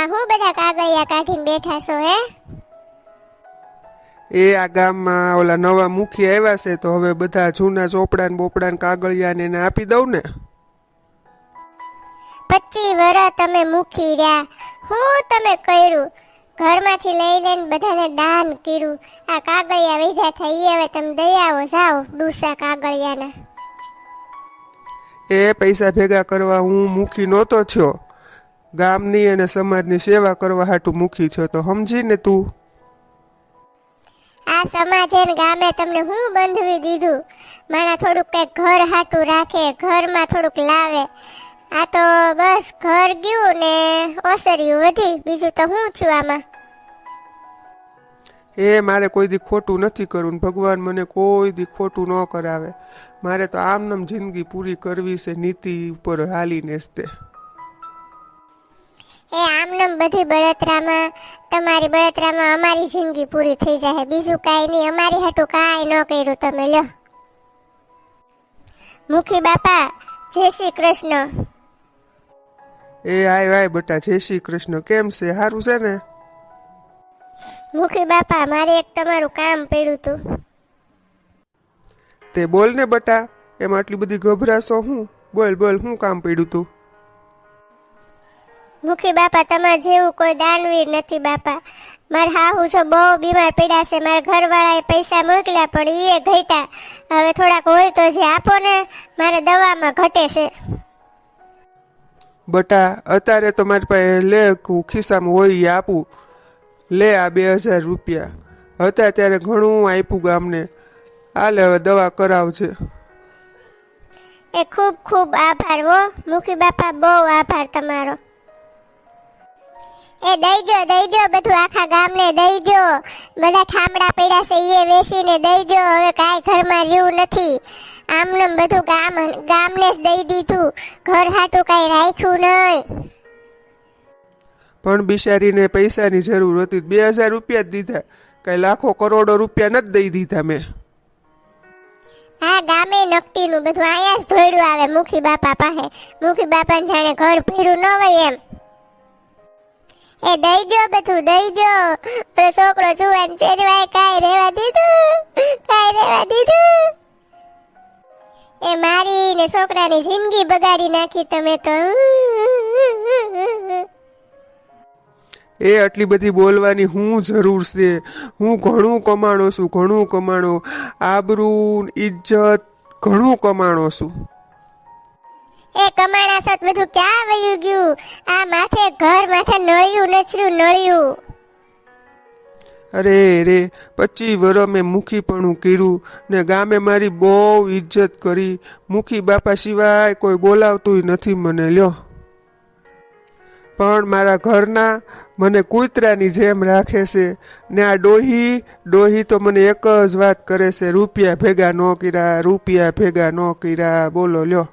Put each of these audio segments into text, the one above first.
આ હું બધા કાગળિયા કાઢીને બેઠા છો હે? એ આ ગામમાં ઓલા નવા મુખી આવ્યા છે તો હવે બધા જૂના ચોપડા ને બોપડા ને કાગળિયા ને એને આપી દઉં ને? પચી વરસ તમે મુખી રહ્યા. હું તમે કર્યું? ઘરમાંથી લઈ લઈને બધાને દાન કર્યું. આ કાગળિયા વેધા થઈ હવે તમે દયાઓ જાઓ ડૂસા કાગળિયાના. એ પૈસા ભેગા કરવા હું મુખી નહોતો થયો. ગામની અને સમાજની સેવા કરવા હાટુ મુખી છો તો સમજી ને તું. આ સમાજે ને ગામે તમને હું બંધવી દીધું? મારા થોડુંક કંઈક ઘર હાટું રાખે ઘરમાં થોડુંક લાવે. આ તો બસ ઘર ગયું ને ઓસર્યું વધી બીજું તો હું છું આમાં. એ મારે કોઈ દી ખોટું નથી કરવું ભગવાન મને કોઈ દી ખોટું ન કરાવે. મારે તો આમનામ જિંદગી પૂરી કરવી છે નીતિ ઉપર હાલીને જ તે. એ આમનામ બધી બળતરામાં તમારી બળતરામાં અમારી જિંદગી પૂરી થઈ જાય. બીજું કાંઈ નહીં અમારી હાટું કાંઈ ન કર્યું તમે લો મુખી બાપા જય શ્રી કૃષ્ણ. એ આય આય બટા જય શ્રી કૃષ્ણ. કેમ છે? સારું છે ને? મુખી બાપા મારે એક તમારું કામ પડ્યું હતું. તે બોલ ને બટા એમાં આટલી બધી ગભરાશો હું? બોલ બોલ શું કામ પડ્યું તું? મુખી બાપા તમારે જેવું કોઈ દાનવીર નથી બાપા. મારા હાહુ છો બહુ બીમાર પડ્યા છે મારા ઘરવાળાએ પૈસા મોકલ્યા પણ એ ઘટ્યા. હવે થોડાક હોય તો જે આપો ને મારે દવામાં ઘટે છે. બટા અત્યારે તો મારી પાસે લે હું ખિસ્સામાં હોય એ આપું. લે આ બે હજાર રૂપિયા. હતા ત્યારે ઘણું આપ્યું ગામને. હાલે હવે દવા કરાવજે. એ ખૂબ ખૂબ આભાર હો. મુખી બાપા બહુ આભાર તમારો. એ દઈ દો દઈ દો બધું આખા ગામને દઈ દો બધા ઠામડા પડ્યા છે એ વેસીને દઈ દો હવે કાંઈ ઘરમાં રહ્યું નથી. આમને બધું ગામ ગામને જ દઈ દીધું. ઘર હાટું કાંઈ રાખ્યું નહીં. પણ બિચારીને પૈસાની જરૂર હતી. બે હજાર રૂપિયા જ દીધા. કાંઈ લાખો કરોડો રૂપિયા નથી દઈ દીધા મેં. હા ગામે નકટીનું બધું અહીંયા જ ધોયડું આવે મુખી બાપા પાસે. મુખી બાપાને જાણે ઘર ભેરું ન હોય એમ. એ દઈ જો બધું, દઈ જો પેલો છોકરો જુવાન ચેરવાય કાંઈ રહેવા દીધું? કાંઈ રહેવા દીધું? એ મારી ને છોકરાની જિંદગી બગાડી નાખી તમે તો. એ આટલી બધી બોલવાની હું જરૂર છે? હું ઘણું કમાણો છું, ઘણું કમાણો. આબરૂ ઇજ્જત ઘણું કમાણો છું. એ કમાણા સત બધું ક્યાં વયું ગયું? આ માથે ઘર, માથે નળિયું, નચરું નળિયું. અરે રે, પચી વરો મેં મુખીપણું કર્યું ને ગામે મારી બહુ ઇજ્જત કરી. મુખી બાપા સિવાય કોઈ બોલાવતુંય નથી મને, લ્યો. પણ મારા ઘરના મને કૂતરાની જેમ રાખે છે ને આ ડોહી ડોહી તો મને એક જ વાત કરે છે, રૂપિયા ભેગા ન કર્યા, રૂપિયા ભેગા ન કર્યા. બોલો, લ્યો.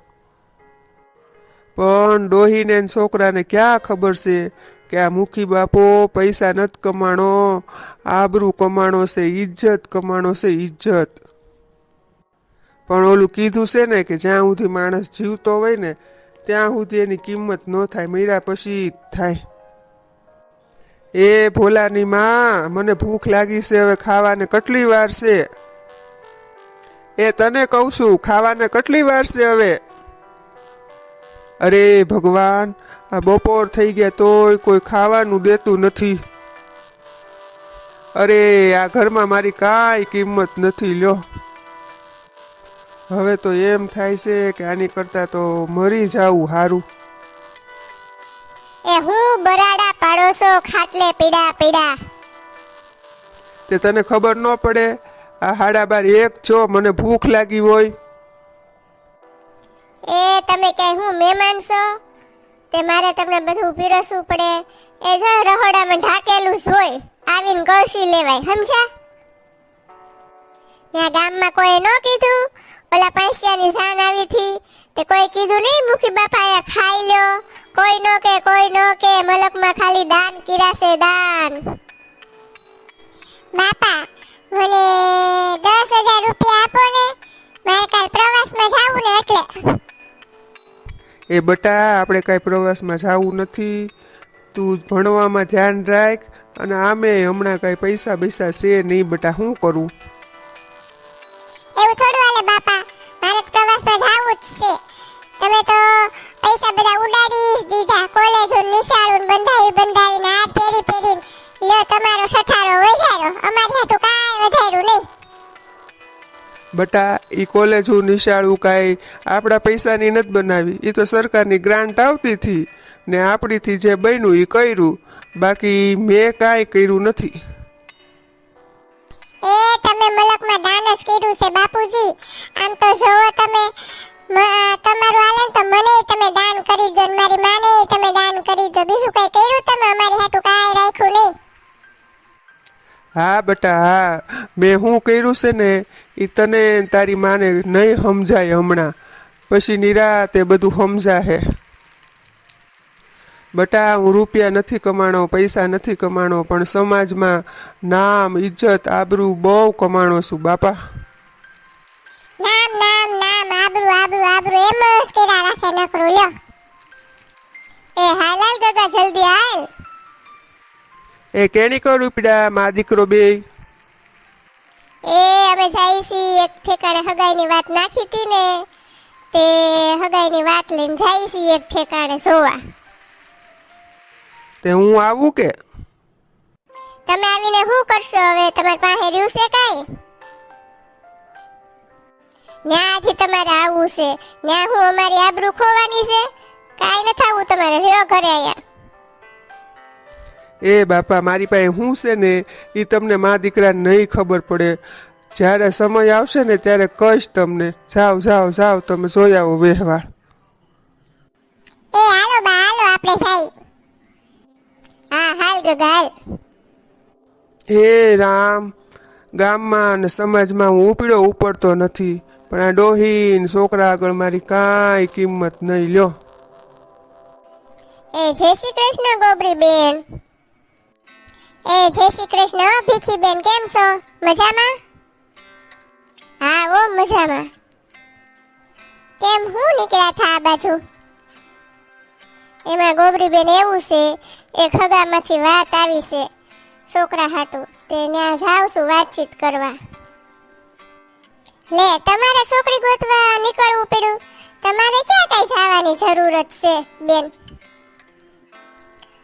પણ ડોહીને છોકરાને ક્યાં ખબર છે કે આ મુખી બાપો પૈસા નથી કમાણો, આબરૂ કમાણો છે ઇજ્જત કમાણો છે ઇજ્જત પણ ઓલું કીધું છે ને કે જ્યાં સુધી માણસ જીવતો હોય ને, ત્યાં સુધી એની કિંમત ન થાય મર્યા પછી થાય. એ ભોલાની માં, મને ભૂખ લાગી છે, હવે ખાવાને કેટલી વાર છે? એ તને કહું છું, ખાવાને કેટલી વાર છે હવે? અરે ભગવાન આ બપોર થઈ ગયા તોય કોઈ ખાવાનું દેતું નથી. અરે આ ઘરમાં મારી કાંઈ કિંમત નથી લ્યો. હવે તો એમ થાય છે કે આની કરતાં તો મરી જાવું સારું એ હું બરાડા પાડો છો ખાટલે પીડા પીડા. તે તને ખબર ન પડે આ હાડા બાર એક છો મને ભૂખ લાગી હોય. એ તમે ક્યાંય હું મહેમાન છો? તે મારે તમને બધું પીરસવું પડે. એ જો રહોડામાં ઢાકેલું જ હોય, આવીને ગળસી લેવાય, સમજ્યા? ત્યાં ગામમાં કોઈ ન કીધું? ઓલા પૈસાની જાન આવી હતી તે કોઈ કીધું નહીં, મુખી બાપા ખાઈ લ્યો કોઈ નો કે, કોઈ નો કે, મલકમાં ખાલી દાન કિરાશે દાન. બાપા, મને દસ હજાર રૂપિયા આપો ને. મારે કાલ પ્રવાસમાં જવું ને એટલે. એ બટા, આપણે કાંઈ પ્રવાસમાં જવું નથી. તું ભણવામાં ધ્યાન રાખ અને આમે હમણાં કાંઈ પૈસા બૈસા છે નહીં બટા શું કરું? એવું થોડું બાપા, મારે પ્રવાસમાં જવું જ છે. તમે તો પૈસા બધા ઉડાડી દીધા, કોલેજો નિશાળું બંધાવી બંધાવીને હાથ પેરી પેરીને લ્યો, તમારો સઠારો વધારો અમારે તો કાંઈ વધાર્યું નહીં. બટા એ કોલેજું નિશાળું કાંઈ આપણા પૈસાની નથી બનાવી. એ તો સરકારની ગ્રાન્ટ આવતી હતી ને આપણીથી જે બન્યું એ કર્યું. બાકી મેં કાંઈ કર્યું નથી. એ તમે મલકમાં દાન જ કર્યું છે, બાપુજી. આમ તો જોવો તમે તમારું આલન તો મને તમે દાન કરી દો મારી માને તમે દાન કરી દો. બીજું કઈ કર્યું તમે? અમારી હાટું કાંઈ રાખ્યું નહીં. હા બટા, હા. મેં શું કર્યું છે ને એ તને તારી માને નહીં સમજાય હમણાં. પછી નિરાતે બધું સમજાશે બટા, હું રૂપિયા નથી કમાણો, પૈસા નથી કમાણો, પણ સમાજમાં નામ ઇજ્જત આબરૂ બહુ કમાણો છું, બાપા. નામ નામ નામ, આબરૂ આબરૂ આબરૂ, એમ જ કર્યા રાખે નકરું, લ્યો. એ હાલ હાલ ગગા જલ્દી હાલ. એ કેણી કર રૂપડા મા દીકરો બે. એ અમે છીએ એક ઠેકાણે હગાઈની વાત નાખી હતી ને તે હગાઈની વાત લઈને છીએ એક ઠેકાણે જોવા. તે હું આવું કે? તમે આવીને શું કરશો હવે? તમારી પાસે રહ્યું છે કાંઈ? ન્યાથી તમારે આવવું છે. ન્યા હું અમારી આબરૂ ખોવાની છે. કાંઈ ન થવું તમારે. રહ્યો ઘરે અહીંયા. એ બાપા મારી પાસે શું છે ને એ તમને મા દીકરા નહીં ખબર પડે. જ્યારે સમય આવશે ને ત્યારે કહીશ તમને જાઓ જાઓ જાઓ તમે જોઈ આવો વ્યવહાર. એ હાલો બા હાલો આપણે હા હાલ. હે રામ ગામમાં અને સમાજમાં હું ઉપડ્યો ઉપડતો નથી. પણ આ ડોહીન છોકરા આગળ મારી કાંઈ કિંમત નહીં લ્યો. એ જય શ્રી કૃષ્ણ ગોબરી બેન. એ, જય શ્રી કૃષ્ણ. ભીખી બેન કેમ છો? મજામાં? હા ઓ મજામાં. કેમ હું નીકળ્યા થા આ બાજુ? એમાં ગોબરી બેન એવું છે, એ ખગામાંથી વાત આવી છે. છોકરા હાટું, તે ત્યાં જાવ છું વાતચીત કરવા. લે, તમારે છોકરી ગોતવા નીકળવું પડ્યું. તમારે ક્યાં કઈ જવાની જરૂરત છે, બેન?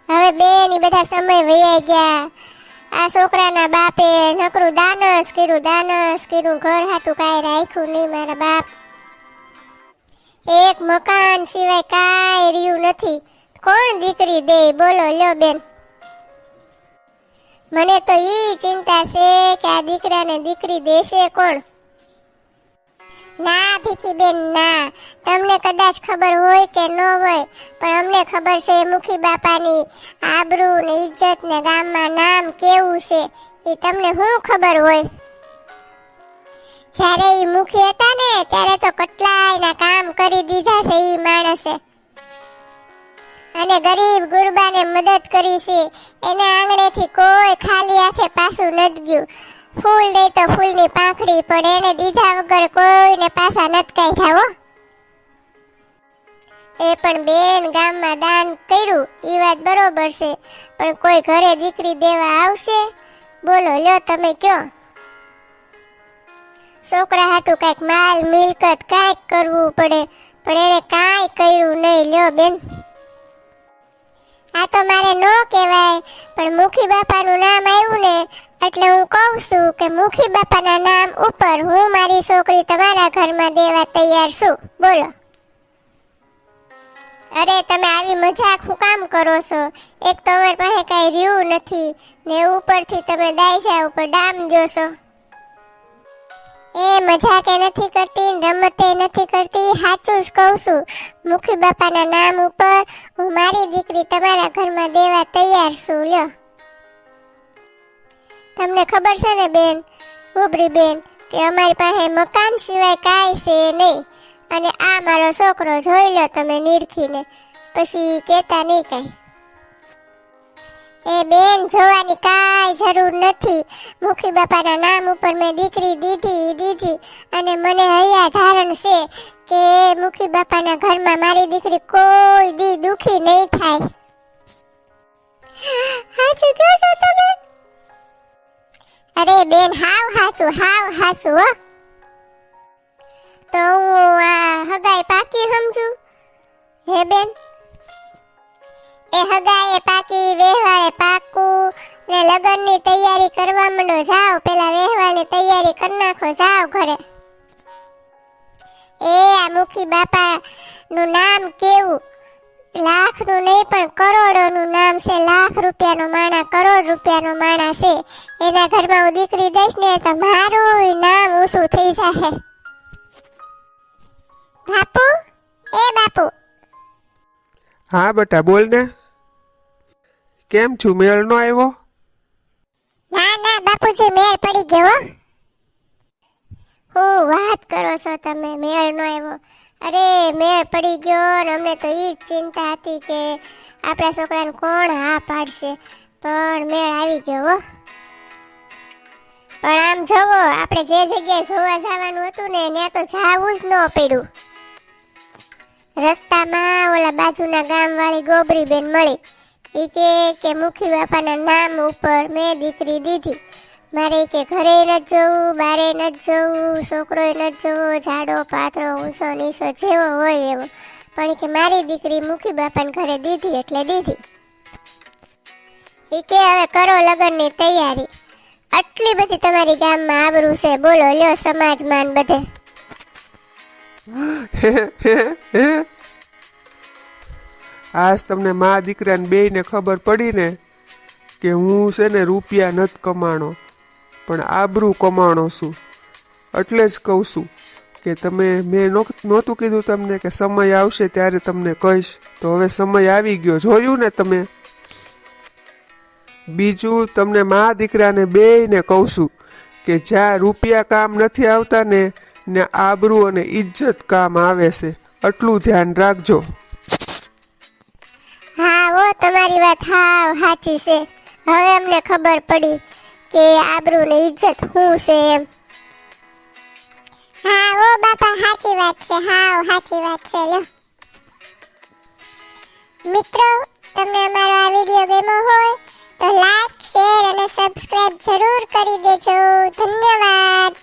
હવે બેન બધા સમય વયા ગયા. આ છોકરાના બાપે નકરું દાનસ કર્યું દાનસ કર્યું, ઘર હાટું કાંઈ રાખ્યું નહીં મારા બાપ. એક મકાન સિવાય કાંઈ રહ્યું નથી. કોણ દીકરી દે? બોલો લ્યો બેન. મને તો એ ચિંતા છે કે આ દીકરાને દીકરી દેશે કોણ? ના ભીખીબેન ના તમને કદાચ ખબર હોય કે ન હોય, પણ અમને ખબર છે મુખી બાપાની આબરૂ ને ઇજ્જત ને ગામમાં નામ કેવું છે, એ તમને શું ખબર હોય? જ્યારે એ મુખી હતા ને, ત્યારે તો કેટલાયના કામ કરી દીધા છે એ માણસે. અને ગરીબ ગુરબાને મદદ કરી છે. એને આંગણેથી કોઈ ખાલી હાથે પાછું નથી ગયું. ફૂલ નહીં તો ફૂલની પાંખડી પણ એને દીધા વગર કોઈને પાછા નત કાઢ્યા હો. એ પણ બેન ગામમાં દાન કર્યું એ વાત બરોબર છે. પણ કોઈ ઘરે દીકરી દેવા આવશે? બોલો, લ્યો તમે કયો? છોકરા હાટું કાંઈક માલ મિલકત કાંઈક કરવું પડે, પણ એણે કાંઈ કર્યું નહીં. લ્યો બેન. આ તો મારે ન કહેવાય, પણ મુખી બાપાનું નામ આવ્યું ને એટલે હું કહું છું કે મુખી બાપાના નામ ઉપર હું મારી છોકરી તમારા ઘરમાં દેવા તૈયાર છું. બોલો. અરે, તમે આવી મજાક હું કામ કરો છો. એક તો અમારી પાસે કાંઈ રહ્યું નથી ને ઉપરથી તમે દાયસા ઉપર ડામ છો. એ મજાકે નથી કરતી, રમતે નથી કરતી, સાચું જ કહું છું. મુખી બાપાના નામ ઉપર હું મારી દીકરી તમારા ઘરમાં દેવા તૈયાર છું, લ્યો. તમને ખબર છે ને બેન, ઉભરી બેન, કે અમારી પાસે મકાન સિવાય કાંઈ છે નહીં. અને આ મારો છોકરો જોઈ લો તમે નીરખીને. પછી કહેતા નહીં કાંઈ. એ બેન, જોવાની કાંઈ જરૂર નથી. મુખી બાપાના નામ ઉપર મેં દીકરી દીધી દીધી. અને મને હૈયા ધારણ છે કે મુખી બાપાના ઘરમાં મારી દીકરી કોઈ દી દુખી નહીં થાય. અરે બેન, હાવ હાચું હાવ હાચું, હો. તો હું આ હગાઈ પાકી સમજુ હે બેન? એ હગાઈ પાકી, વેહવાળે પાકું, ને લગ્નની તૈયારી કરવા માંડો, જાઓ. પેલા વેહવાળની તૈયારી કરી નાખો, જાઓ ઘરે. એ આ મુખી બાપા નું નામ કેવું? લાખનું નહીં પણ કરોડો નું નામ છે. લાખ રૂપિયાનો માણા કરોડ રૂપિયાનો માણા છે. એના ઘરમાં હું દીકરી દઈશ ને તો મારું નામ ઊંચું થઈ જશે બાપુ એ બાપુ. હા બેટા બોલ ને. કેમ છું? મેળ નો આવ્યો? ના ના બાપુજી મેળ પડી ગયો હો. હું વાત કરો છો તમે? મેળ નો આવ્યો. અરે, મેળ પડી ગયો ને અમને તો એ જ ચિંતા હતી કે આપણા છોકરાને કોણ હા પાડશે. પણ મેળ આવી ગયો પણ આમ જોવો, આપણે જે જગ્યાએ જોવા જવાનું હતું ને, ત્યાં તો જવું જ ન પડ્યું. રસ્તામાં ઓલા બાજુના ગામવાળી ગોબરીબેન મળી. એ કે મુખી બાપાના નામ ઉપર મેં દીકરી દીધી. મારે કે ઘરે ન જવું, બારે ન જવું છોકરો ન જવો જાડો પાતળો ઊંચો નીસો જેવો હોય એવો. પણ કે મારી દીકરી મુખી બાપાને ઘરે દીધી એટલે દીધી. એ કે હવે કરો લગ્નની તૈયારી. આટલી બધી તમારી ગામમાં આબરૂ છે, બોલો, લ્યો સમાજમાં બધે. આજ તમને મા દીકરાને બેયને ખબર પડી ને કે હું છે ને રૂપિયા નથી કમાણો. પણ આબરૂ કમાણો છું. એટલે જ કહું છું કે તમે, મેં નહોતું કીધું તમને કે સમય આવશે ત્યારે તમને કહીશ. તો હવે સમય આવી ગયો. જોયું ને તમે? બીજું તમને મા દીકરાને બેયને કહું છું કે જ્યાં રૂપિયા કામ નથી આવતા ને ને આબરૂ અને ઇજ્જત કામ આવે છે, આટલું ધ્યાન રાખજો. હા, ઓ, તમારી વાત હા સાચી છે. હવે અમને ખબર પડી કે આબરૂ ને ઇજ્જત શું છે હા, ઓ બાપા, સાચી વાત છે. હા સાચી વાત છે. લો મિત્રો, તમને અમારો આ વીડિયો ગમ્યો હોય, તો લાઈક, શેર અને સબસ્ક્રાઇબ જરૂર કરી દેજો. ધન્યવાદ.